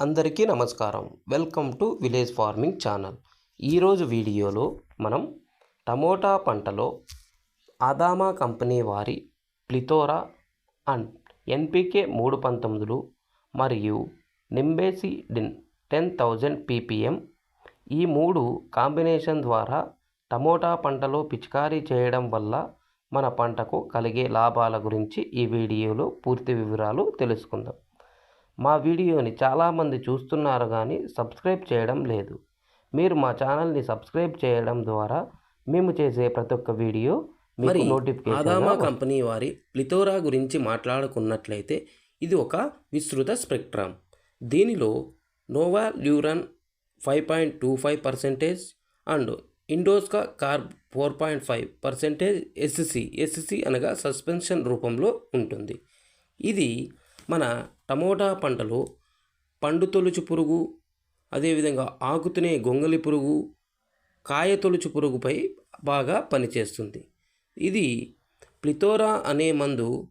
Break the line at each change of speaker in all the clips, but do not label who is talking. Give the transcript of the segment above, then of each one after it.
అందరికీ నమస్కారం. Welcome to village farming channel. ఈరోజు వీడియోలో మనం టమోటా పంటలో ఆదామా కంపెనీ వారి ప్లితోరా అండ్ ఎన్పికే మూడు పంతొమ్మిదిలు మరియు నింబేసి డిన్ టెన్ థౌజండ్ పీపీఎం ఈ మూడు కాంబినేషన్ ద్వారా టమోటా పంటలో పిచికారీ చేయడం వల్ల మన పంటకు కలిగే లాభాల గురించి ఈ వీడియోలో పూర్తి వివరాలు తెలుసుకుందాం. మా వీడియోని చాలామంది చూస్తున్నారు కానీ సబ్స్క్రైబ్ చేయడం లేదు. మీరు మా ఛానల్ని సబ్స్క్రైబ్ చేయడం ద్వారా మేము చేసే ప్రతి ఒక్క వీడియో
మరి ఆదామా కంపెనీ వారి ప్లితోరా గురించి మాట్లాడుకున్నట్లయితే ఇది ఒక విస్తృత స్పెక్ట్రమ్ దీనిలో novaluron five point two five percentage and indoxacarb four point five percentage SC SC అనగా సస్పెన్షన్ రూపంలో ఉంటుంది. ఇది మన టమోటా పంటలో పండు తొలుచు పురుగు అదేవిధంగా ఆకుతునే గొంగలి పురుగు కాయ తొలుచు పురుగుపై బాగా పనిచేస్తుంది. ఇది ప్లితోరా అనే మందు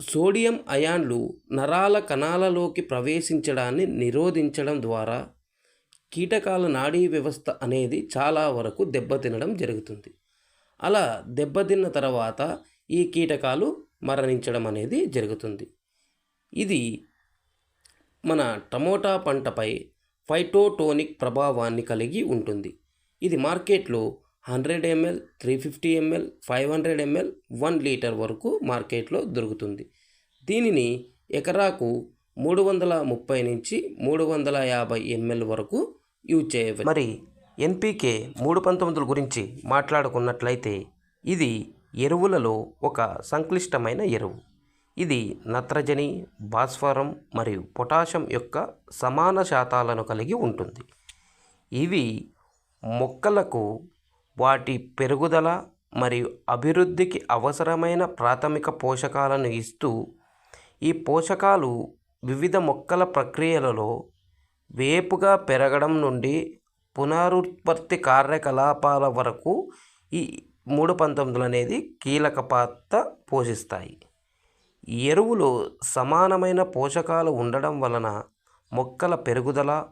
సోడియం అయాన్లు నరాల కణాలలోకి ప్రవేశించడాన్ని నిరోధించడం ద్వారా కీటకాల నాడీ వ్యవస్థ అనేది చాలా వరకు దెబ్బతినడం జరుగుతుంది. అలా దెబ్బతిన్న తర్వాత ఈ కీటకాలు మరణించడం అనేది జరుగుతుంది. ఇది మన టమోటా పంటపై ఫైటోటోనిక్ ప్రభావాన్ని కలిగి ఉంటుంది. ఇది మార్కెట్లో hundred ml three fifty ml five hundred ml one litre వరకు మార్కెట్లో దొరుకుతుంది. దీనిని ఎకరాకు మూడు వందల ముప్పై నుంచి మూడు వందల యాభై ఎంఎల్ వరకు యూజ్ చేయవచ్చు
మరి ఎన్పికే మూడు పంతొమ్మిదిల గురించి మాట్లాడుకున్నట్లయితే ఇది ఎరువులలో ఒక సంక్లిష్టమైన ఎరువు. ఇది నత్రజని భాస్వరం మరియు పొటాషియం యొక్క సమాన శాతాలను కలిగి ఉంటుంది. ఇవి మొక్కలకు వాటి పెరుగుదల మరియు అభివృద్ధికి అవసరమైన ప్రాథమిక పోషకాలను ఇస్తూ ఈ పోషకాలు వివిధ మొక్కల ప్రక్రియలలో వేపుగా పెరగడం నుండి పునరుత్పత్తి కార్యకలాపాల వరకు ఈ మూడు పంతొమ్మిదిలు అనేది కీలక పాత్ర పోషిస్తాయి. ఎరువులో సమానమైన పోషకాలు ఉండడం వలన మొక్కల పెరుగుదల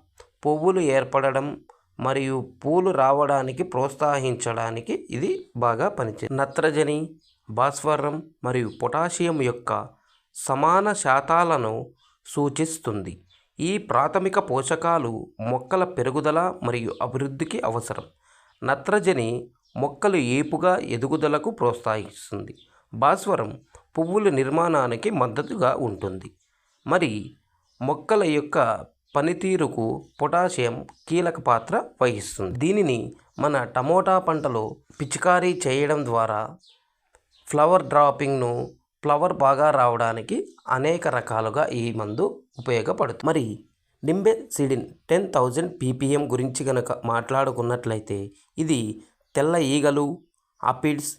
పువ్వులు ఏర్పడడం మరియు పూలు రావడానికి ప్రోత్సహించడానికి ఇది బాగా పనిచేస్తుంది నత్రజని భాస్వరం మరియు పొటాషియం యొక్క సమాన శాతాలను సూచిస్తుంది. ఈ ప్రాథమిక పోషకాలు మొక్కల పెరుగుదల మరియు అభివృద్ధికి అవసరం. నత్రజని మొక్కలు ఏపుగా ఎదుగుదలకు ప్రోత్సహిస్తుంది. భాస్వరం పువ్వుల నిర్మాణానికి మద్దతుగా ఉంటుంది. మరి మొక్కల యొక్క పనితీరుకు పొటాషియం కీలక పాత్ర వహిస్తుంది. దీనిని మన టమోటా పంటలో పిచికారీ చేయడం ద్వారా ఫ్లవర్ డ్రాపింగ్ను ఫ్లవర్ బాగా రావడానికి అనేక రకాలుగా ఈ మందు ఉపయోగపడుతుంది. మరి నింబెసిడిన్ టెన్ థౌజండ్ పీపీఎం గురించి కనుక మాట్లాడుకున్నట్లయితే ఇది తెల్ల ఈగలు అపిడ్స్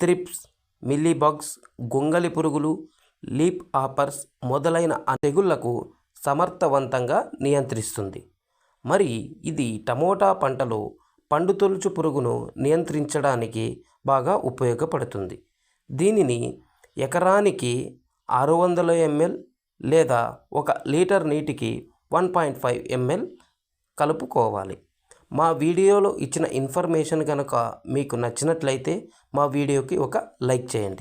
త్రిప్స్ మిల్లీబగ్స్ గొంగలి పురుగులు లీప్ ఆపర్స్ మొదలైన తెగుళ్ళకు సమర్థవంతంగా నియంత్రిస్తుంది. మరి ఇది టమోటా పంటలో పండు తొలుచు పురుగును నియంత్రించడానికి బాగా ఉపయోగపడుతుంది. దీనిని ఎకరానికి ఆరు వందల ఎంఎల్ లేదా ఒక లీటర్ నీటికి వన్ పాయింట్ ఫైవ్ ఎంఎల్ కలుపుకోవాలి. మా వీడియోలో ఇచ్చిన ఇన్ఫర్మేషన్ కనుక మీకు నచ్చినట్లయితే మా వీడియోకి ఒక లైక్ చేయండి.